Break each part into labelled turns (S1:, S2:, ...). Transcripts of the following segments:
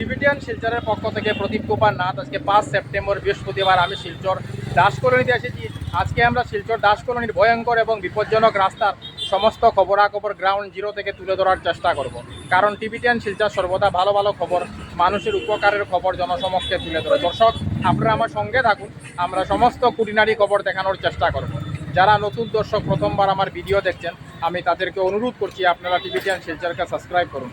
S1: Tibetan শিলচরের পক্ষ থেকে প্রদীপ কুমার নাথ, আজকে পাঁচ সেপ্টেম্বর, বৃহস্পতিবার আমি শিলচর দাস কলোনিতে এসেছি আজকে আমরা শিলচর দাস কলোনির ভয়ঙ্কর এবং বিপজ্জনক রাস্তার সমস্ত খবরাখবর গ্রাউন্ড জিরো থেকে তুলে ধরার চেষ্টা করব। কারণ টিবিটিয়ান শিলচর সর্বদা ভালো ভালো খবর, মানুষের উপকারের খবর জনসমক্ষে তুলে ধরে। দর্শক, আপনারা আমার সঙ্গে থাকুন, আমরা সমস্ত কুটিনারি খবর দেখানোর চেষ্টা করব। যারা নতুন দর্শক, প্রথমবার আমার ভিডিও দেখছেন, আমি তাদেরকে অনুরোধ করছি, আপনারা টিভিটিয়ান শিলচরকে সাবস্ক্রাইব করুন।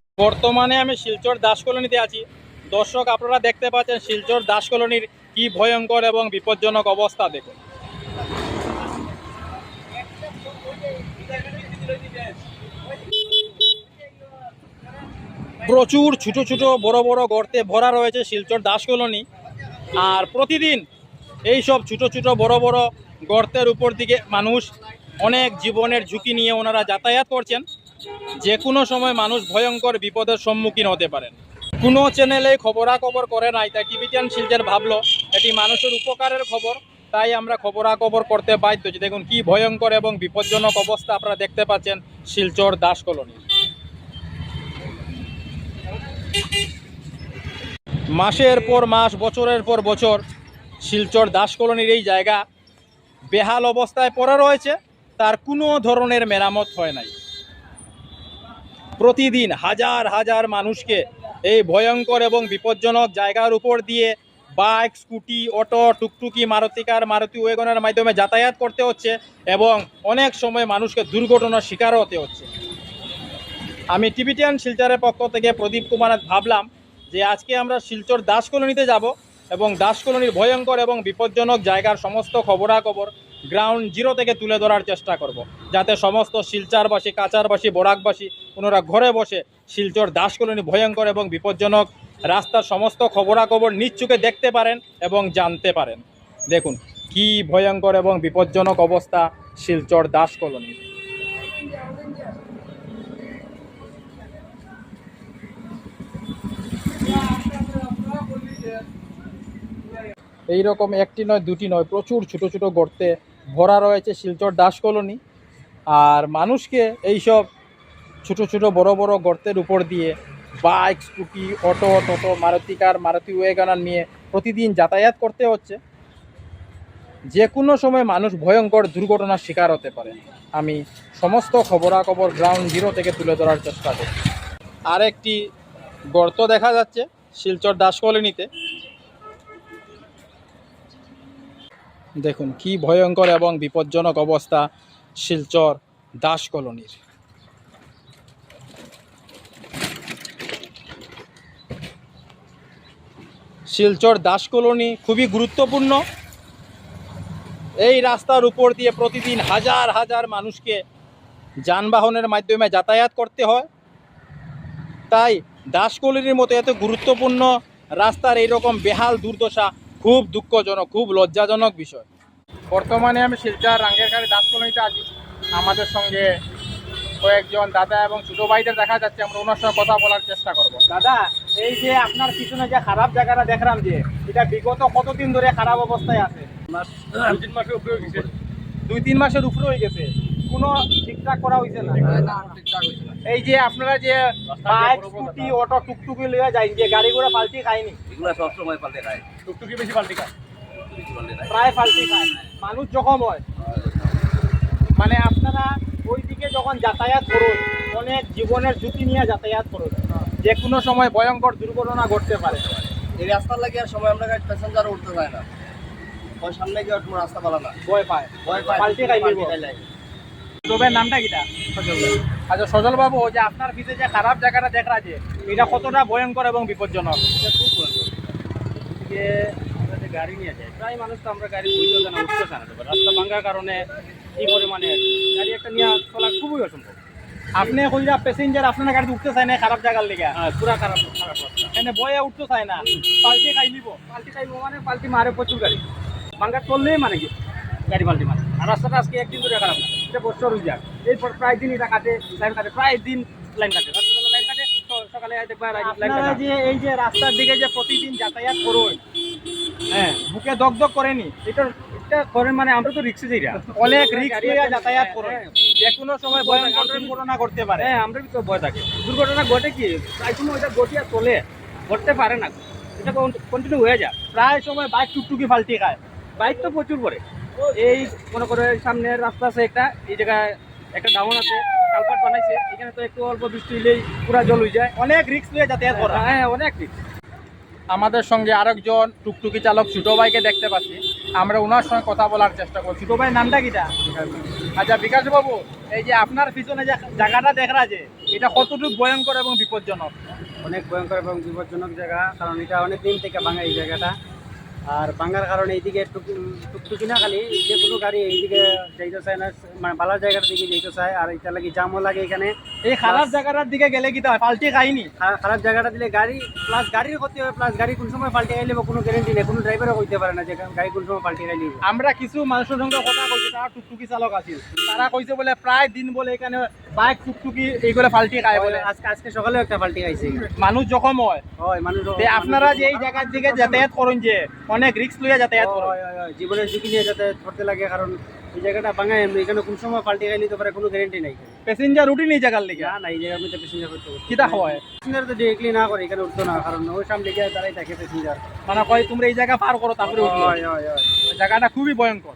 S1: বর্তমানে আমি শিলচর দাস কলোনিতে আছি। দর্শক, আপনারা দেখতে পাচ্ছেন শিলচর দাস কলোনির কি ভয়ঙ্কর এবং বিপজ্জনক অবস্থা দেখুন। প্রচুর ছোট ছোট বড় বড় গর্তে ভরা রয়েছে শিলচর দাস কলোনি। আর প্রতিদিন এই সব ছোট ছোট বড় বড় গর্তের উপর দিকে মানুষ অনেক জীবনের ঝুঁকি নিয়ে ওনারা যাতায়াত করছেন। যে কোনো সময় মানুষ ভয়ঙ্কর বিপদের সম্মুখীন হতে পারেন। কোনো চ্যানেলে খবরাখবর করে নাই, তাই টিভিটিয়ান শিলচর ভাবলো, এটি মানুষের উপকারের খবর, তাই আমরা খবরাখবর করতে বাধ্য। হচ্ছি দেখুন কি ভয়ঙ্কর এবং বিপজ্জনক অবস্থা আপনারা দেখতে পাচ্ছেন শিলচর দাস কলোনি। মাসের পর মাস, বছরের পর বছর শিলচর দাস কলোনির এই জায়গা বেহাল অবস্থায় পড়ে রয়েছে, তার কোনো ধরনের মেরামত হয় নাই। প্রতিদিন হাজার হাজার মানুষকে এই ভয়ঙ্কর এবং বিপজ্জনক জায়গার উপর দিয়ে বাইক, স্কুটি, অটো, টুকটুকি মারুতিকার মারুতি ওয়েগনের মাধ্যমে যাতায়াত করতে হচ্ছে এবং অনেক সময় মানুষকে দুর্ঘটনার শিকার হতে হচ্ছে। আমি টিভিটিয়ান শিলচরের পক্ষ থেকে প্রদীপ কুমার ভাবলাম যে আজকে আমরা শিলচর দাস কলোনিতে যাব এবং দাস কলোনির ভয়ঙ্কর এবং বিপজ্জনক জায়গার সমস্ত খবরাখবর গ্রাউন্ড জিরো থেকে তুলে ধরার চেষ্টা করব। যাতে সমস্ত শিলচারবাসী, কাচারবাসী, বরাকবাসী ওনারা ঘরে বসে শিলচর দাস কলোনি ভয়ঙ্কর এবং বিপজ্জনক রাস্তার সমস্ত খবরাখবর নিচ্ছুকে দেখতে পারেন এবং জানতে পারেন দেখুন, কি ভয়ঙ্কর এবং বিপজ্জনক অবস্থা শিলচর দাস কলোনির এই রকম একটি নয়, দুটি নয়, প্রচুর ছোট ছোট গর্তে ভরা রয়েছে শিলচর দাস কলোনি। আর মানুষকে এইসব ছোট ছোট বড় বড় গর্তের উপর দিয়ে বাইক, স্কুটি, অটো, টোটো, Maruti car, Maruti Wagon R নিয়ে প্রতিদিন যাতায়াত করতে হচ্ছে। যে কোনো সময় মানুষ ভয়ঙ্কর দুর্ঘটনার শিকার হতে পারে। আমি সমস্ত খবরাখবর গ্রাউন্ড জিরো থেকে তুলে ধরার চেষ্টা করি আরেকটি গর্ত দেখা যাচ্ছে শিলচর দাস কলোনিতে দেখুন, কি ভয়ঙ্কর এবং বিপজ্জনক অবস্থা শিলচর দাস কলোনির। শিলচর দাস কলোনি খুবই গুরুত্বপূর্ণ। এই রাস্তার উপর দিয়ে প্রতিদিন হাজার হাজার মানুষকে যানবাহনের মাধ্যমে যাতায়াত করতে হয়। তাই দাস কলোনির মতো এত গুরুত্বপূর্ণ রাস্তার এইরকম বেহাল দুর্দশা খুব দুঃখজনক খুব লজ্জাজনক বিষয়। বর্তমানে আমি শিলচর রাঙ্গেরখালি দাস কলোনিতে আছি। আমাদের সঙ্গে কয়েকজন দাদা এবং ছোটো ভাইদের দেখা যাচ্ছে। আমরা ওনার সঙ্গে কথা বলার চেষ্টা করব। দাদা এই যে আপনার পিছনে যে খারাপ জায়গাটা দেখলাম যে এটা বিগত কতদিন ধরে খারাপ অবস্থায় আছে?
S2: দুই তিন মাসের উপরে হয়ে গেছে
S1: দুই তিন মাসের উপরে হয়ে গেছে। কোনো ঠিকঠাক করা হয়েছে না। এই যে আপনারা যে বাইক স্কুটি অটো টুকটুকি লিয়ে যায় যে গাড়ি ঘোড়া পাল্টি খায়নি।
S3: এগুলো সবসময় পাল্টে খায়।
S2: টুকটুকি বেশি পাল্টি খায়।
S1: প্রায় পাল্টি খায়। মানুষ জখম হয়। মানে আপনারা ওইদিকে যখন যাতায়াত করুন অনেক জীবনের ঝুঁকি নিয়ে যাতায়াত করুন। যে কোনো সময় ভয়ঙ্কর দুর্ঘটনা ঘটতে পারে।
S3: এই রাস্তার লাগে আর সময় আমরা প্যাসেঞ্জার উঠতে যায় না। ওই সামনে গিয়ে রাস্তা পালা না।
S1: ভয় পায়।
S3: ভয় পায়।
S1: পাল্টি খাই
S3: পাল্টি খাই লাগে।
S1: তবের নামটা কিটা? আচ্ছা সজল বাবু যে আপনার পিছে যে খারাপ জায়গাটা দেখা এটা কতটা ভয়ঙ্কর এবং বিপজ্জনক?
S2: যে আমরা যে গাড়ি নিয়ে যাই প্রায় মানুষ তো আমরা গাড়ি বুঝতে উঠতে রাস্তা ভাঙার কারণে পরিমাণে গাড়ি একটা নিয়ে চলা খুবই অসম্ভব।
S1: আপনি কইরা প্যাসেঞ্জার আপনার গাড়ি উঠতে চায় না খারাপ জায়গার লেগে।
S2: হ্যাঁ পুরা খারাপ খারাপ
S1: এখানে বয়ে উঠতে চায় না পাল্টি খাই নিব।
S2: পাল্টি খাইব মানে পাল্টি মারে প্রচুর গাড়ি। বাঙ্গা চললেই মানে কি? গাড়ি পাল্টি মারে। আর রাস্তাটা আজকে একদিন ধরে খারাপ না। এটা বছর হয়ে এরপর প্রায় দিন এটা কাটে লাইন কাটে প্রায় দিন লাইন কাটে। লাইন কাটে সকালে দেখবা লাইন কাটে।
S1: যে এই যে রাস্তার দিকে যে প্রতিদিন যাতায়াত করুন হ্যাঁ বুকে দগদগ করেনি
S2: এটা এটা করেন মানে আমরা তো রিক্সে যাই
S1: অনেক রিক্স নিয়ে যাতায়াত। যে কোনো সময় দুর্ঘটনা ঘটতে পারে।
S2: হ্যাঁ আমরা তো ভয় থাকে। দুর্ঘটনা ঘটে কি? প্রায় সময় ওইটা ঘটিয়া চলে ঘটতে পারে না। এটা কন্টিনিউ হয়ে যায়
S1: প্রায় সময় বাইক টুকটুকি ফাল্টি খায়।
S2: বাইক তো প্রচুর পরে এই মনে করে সামনের রাস্তা আছে একটা এই জায়গায় একটা ডাউন আছে কালপাট বানাইছে। এখানে তো একটু অল্প বৃষ্টি হলেই পুরা জল হয়ে যায়।
S1: অনেক রিক্স নিয়ে যাতায়াত করা।
S2: হ্যাঁ অনেক রিক্স
S1: আমাদের সঙ্গে আরেকজন টুকটুকি চালক ছোট ভাইকে দেখতে পাচ্ছি। আমরা ওনার সঙ্গে কথা বলার চেষ্টা করছি। ছোট ভাইয়ের নামটা কিটা? আচ্ছা বিকাশ বাবু এই যে আপনার পিছনে যে জায়গাটা দেখা যে এটা কতটুকু ভয়ঙ্কর এবং বিপজ্জনক?
S4: অনেক ভয়ঙ্কর এবং বিপজ্জনক জায়গা। কারণ এটা অনেক দিন থেকে ভাঙা এই জায়গাটা। আর ভাঙার কারণে এইদিকে টুক- টুকটুকি না খালি। যে কোনো গাড়ি এইদিকে যাইতে চায় না মানে ভালো জায়গার দিকে যাইতে চায় আর এটা লাগি জামও লাগে এখানে।
S1: এই খারাপ জায়গাটার দিকে গেলে কি হয় পাল্টি খাইনি?
S4: খারাপ জায়গাটা দিলে গাড়ি প্লাস গাড়ির ক্ষতি হয় প্লাস গাড়ি কোন সময় পাল্টে খাইলে কোনো গ্যারেন্টি নেই কোনো ড্রাইভারও কইতে পারে না যে গাড়ি কোন সময় পাল্টে খাইলে।
S1: আমরা কিছু মানুষের সঙ্গে কথা কইছি তারা টুকটুকি চালক আছিল তারা কইছে বলে প্রায় দিন বলে এখানে বাইক টুকটুকি এইগুলো ফাল্টি খায় বলে।
S4: আজকে আজকে সকালেও একটা পাল্টে খাইছে।
S1: মানুষ জখম হয়।
S4: হয় মানুষ
S1: আপনারা যে এই জায়গার দিকে যাতায়াত করেন যে অনেক রিস্ক লইয়া যাতায়াত।
S4: জীবনের ঝুঁকি নিয়ে যাতায়াত করতে লাগে কারণ এই জায়গাটা ভাঙা এমনি এখানে কোন সময় পাল্টে খাইলে তো পারে কোনো গ্যারেন্টি নাই।
S1: প্যাসেঞ্জার উঠি এই জায়গার লেগে?
S4: না না এই জায়গার মধ্যে প্যাসেঞ্জার করতে
S1: কিটা হয়?
S4: প্যাসেঞ্জার তো ডিরেক্টলি না করে এখানে উঠতো না কারণ ওই সামনে গিয়ে দাঁড়াই থাকে প্যাসেঞ্জার
S1: মানে কয় তোমরা এই জায়গা পার করো তারপরে জায়গাটা খুবই ভয়ঙ্কর।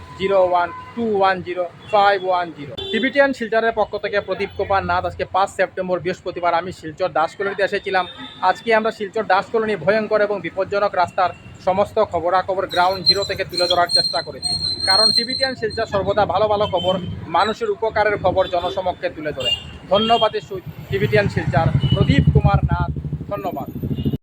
S1: zero one two one zero five one zero. Tibetan শিলচরের পক্ষ থেকে প্রদীপ কুমার নাথ। আজকে পাঁচ সেপ্টেম্বর, বৃহস্পতিবার আমি শিলচর দাস কলোনিতে এসেছিলাম। আজকে আমরা শিলচর দাস কলোনি ভয়ঙ্কর এবং বিপজ্জনক রাস্তার সমস্ত খবরাখবর গ্রাউন্ড জিরো থেকে তুলে ধরার চেষ্টা করেছি। কারণ টিবিটিয়ান শিলচর সর্বদা ভালো ভালো খবর, মানুষের উপকারের খবর জনসমক্ষে তুলে ধরে। ধন্যবাদ টিবিটিয়ান শিলচর প্রদীপ কুমার নাথ। ধন্যবাদ।